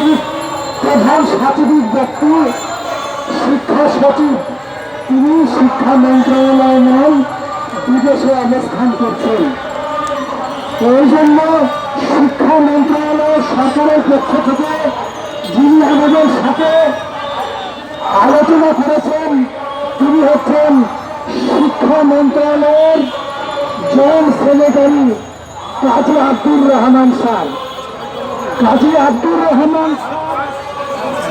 সচিব, প্রধান সচিবিক ব্যক্তি, শিক্ষা সচিব। তিনি শিক্ষা মন্ত্রণালয় নন বিদেশে অবস্থান করছেন। এই জন্য শিক্ষা মন্ত্রণালয় সরকারের পক্ষ থেকে যিনি আমাদের সাথে আলোচনা করেছেন, তিনি হচ্ছেন শিক্ষা মন্ত্রণালয়ের joint secretary Kazi Abdur Rahman sir. Kazi Abdur Rahman,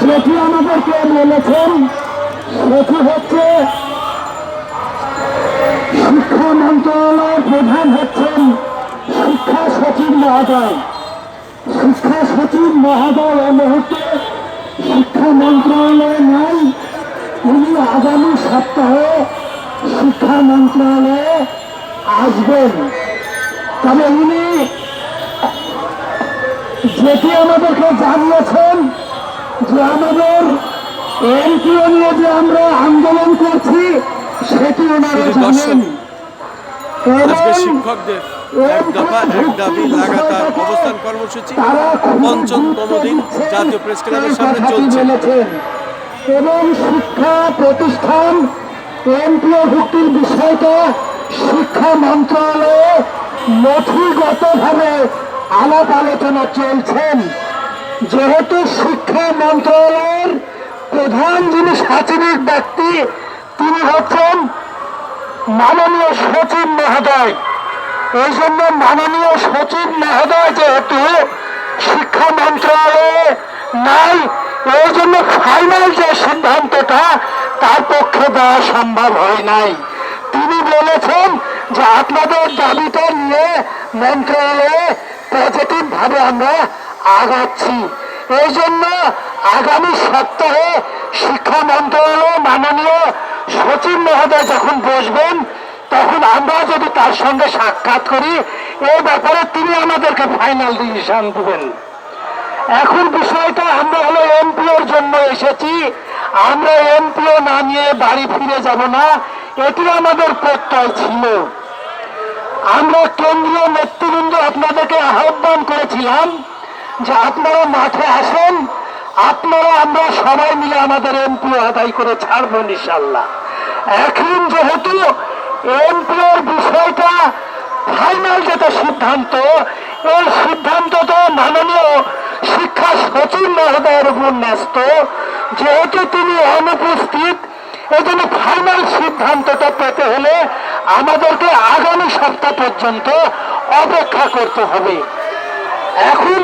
যেটি আমাদেরকে বলেছেন, সেটি হচ্ছে শিক্ষা মন্ত্রণালয়ের প্রধান হচ্ছেন শিক্ষা সচিব মহোদয়। শিক্ষা সচিব মহোদয় এই মুহূর্তে শিক্ষা মন্ত্রণালয় নাই, উনি আগামী সপ্তাহে শিক্ষা মন্ত্রণালয়ে আসবেন। তবে উনি যেটি আমাদেরকে জানিয়েছেন যে আমাদের এনপিও নিয়ে যে আমরা আন্দোলন করছি সেটি ওনারা জানেন। শিক্ষকদের এক দফা এক দাবি লাগাতার অবস্থান কর্মসূচি পঞ্চমতম দিন জাতীয় প্রেস ক্লাবের সামনে চলছে। এবং শিক্ষা প্রতিষ্ঠান এমপিও ভুক্তির বিষয়টা শিক্ষা মন্ত্রণালয়ে নথিগতভাবে আলাপ আলোচনা চলছেন। যেহেতু শিক্ষা মন্ত্রণালয়ের প্রধান যিনি সচিবের ব্যক্তি, তিনি হচ্ছেন মাননীয় সচিব মহোদয়। এই জন্য মাননীয় সচিব মহোদয় যেহেতু শিক্ষা মন্ত্রণালয়ে নাই, এই জন্য ফাইনাল যে সিদ্ধান্তটা তার পক্ষে দেওয়া সম্ভব হয় নাই। তিনি বলেছেন যে আপনাদের দাবিটা নিয়ে মন্ত্রণালয়ে পজিটিভ ভাবে আমরা আগাচ্ছি। এই জন্য আগামী সপ্তাহে শিক্ষা মন্ত্রণালয়, মাননীয় সচিব মহোদয় যখন বসবেন, তখন আমরা যদি তার সঙ্গে সাক্ষাৎ করি এই ব্যাপারে তিনি আমাদেরকে ফাইনাল ডিসিশন দেবেন। এখন বিষয়টা আমরা হলো এমপিওর জন্য এসেছি। আমরা এমপিও না নিয়ে বাড়ি ফিরে যাব না, এটি আমাদের প্রত্যয় ছিল। আমরা কেন্দ্রীয় নেতৃবৃন্দ আপনাদেরকে আহ্বান করেছিলাম যে আপনারা মাঠে আসেন, আপনারা আমরা সবাই মিলে আমাদের এমপিও আদায় করে ছাড়বো ইনশাল্লাহ এখন যেহেতু এমপিওর বিষয়টা ফাইনাল যেটা সিদ্ধান্ত, এই সিদ্ধান্ত তো মাননীয় শিক্ষা সচিব মহোদয়ের উপর ন্যস্ত। যেহেতু তিনি অনুপস্থিত এই জন্য ফাইনাল সিদ্ধান্তটা পেতে হলে আমাদেরকে আগামী সপ্তাহ পর্যন্ত অপেক্ষা করতে হবে। এখন